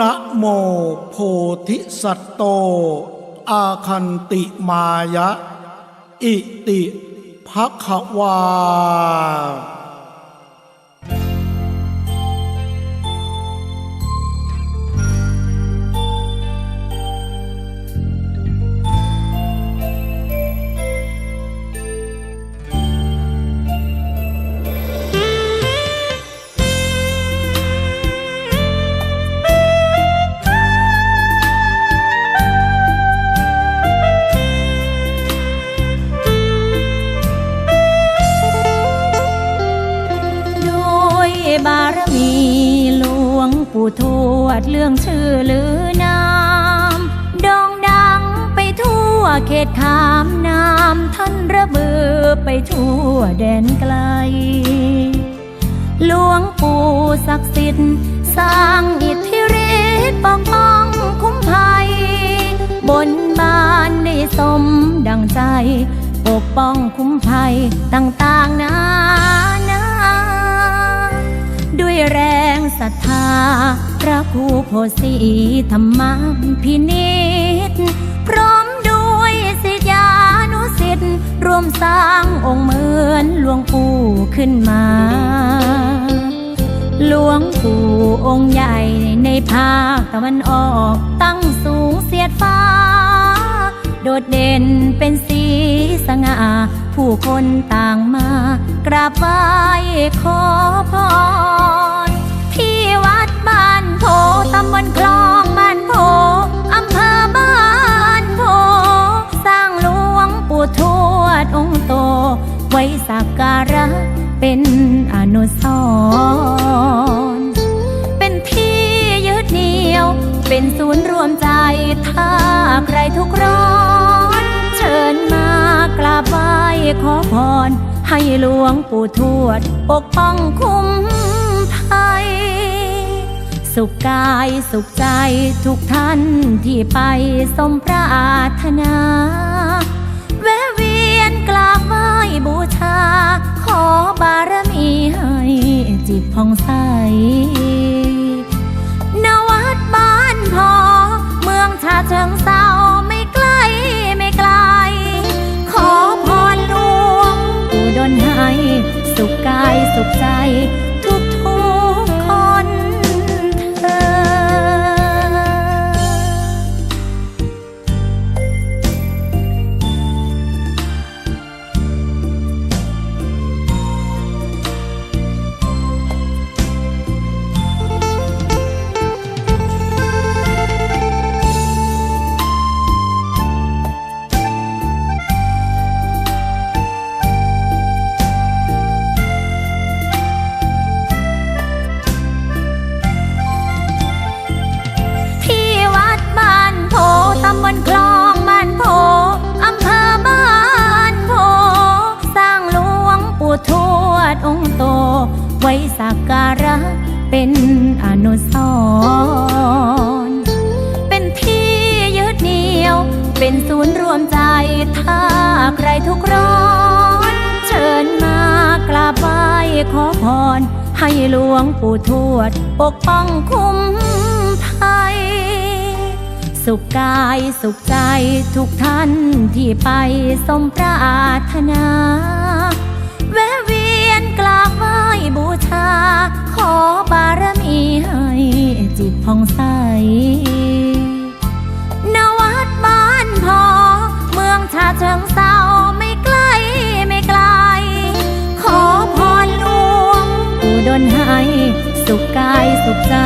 นะโมโพธิสัตโต อาคันติมายะ อิติภะควา มีหลวงปู่ทวดเรื่องชื่อลือนามดองดังไปทั่วเขตขามน้ำท่านระเบือไปทั่วแดนไกล หลวงปู่ศักดิ์สิทธิ์สร้างอิทธิฤทธิ์ปกป้องคุ้มภัย บนบานได้สมดังใจ ปกป้องคุ้มภัยต่างๆนา ศรัทธา พระครูโพสีธรรมพินิษพร้อมด้วยศิษยานุสิทธิ์ร่วมสร้างองค์เหมือนหลวงปู่ขึ้นมา หลวงปู่องค์ใหญ่ในภาคตะวันออกตั้งสูงเสียดฟ้า โดดเด่นเป็นสีสง่าผู้คนต่างมากราบไหว้ขอพร โพตำบลคลองบ้านโพอำเภอบ้านโพสร้างหลวงปู่ทวดองค์โต ไว้สักการะเป็นอนุสรณ์เป็นที่ยึดเหนี่ยว เป็นศูนย์รวมใจถ้าใครทุกร้อน เชิญมากราบไหว้ขอพร ให้หลวงปู่ทวด ปกป้องคุ้ม สุขกายสุขใจทุกท่านที่ไปสมปรารถนา เป็นอนุสรณ์เป็นที่ยึดเหนี่ยว เป็นศูนย์รวมใจถ้าใครทุกร้อน เชิญมากราบไหว้ขอพร ให้หลวงปู่ทวด ปกป้องคุ้มภัย สุขกายสุขใจทุกท่านที่ไปสมปรารถนา ขอบารมีให้จิตผ่องใส นวัดบ้านพอ เมืองชาเชิงเศร้าไม่ใกล้ไม่ไกล ขอพรหลวงปู่ดลให้สุขกายสุขใจ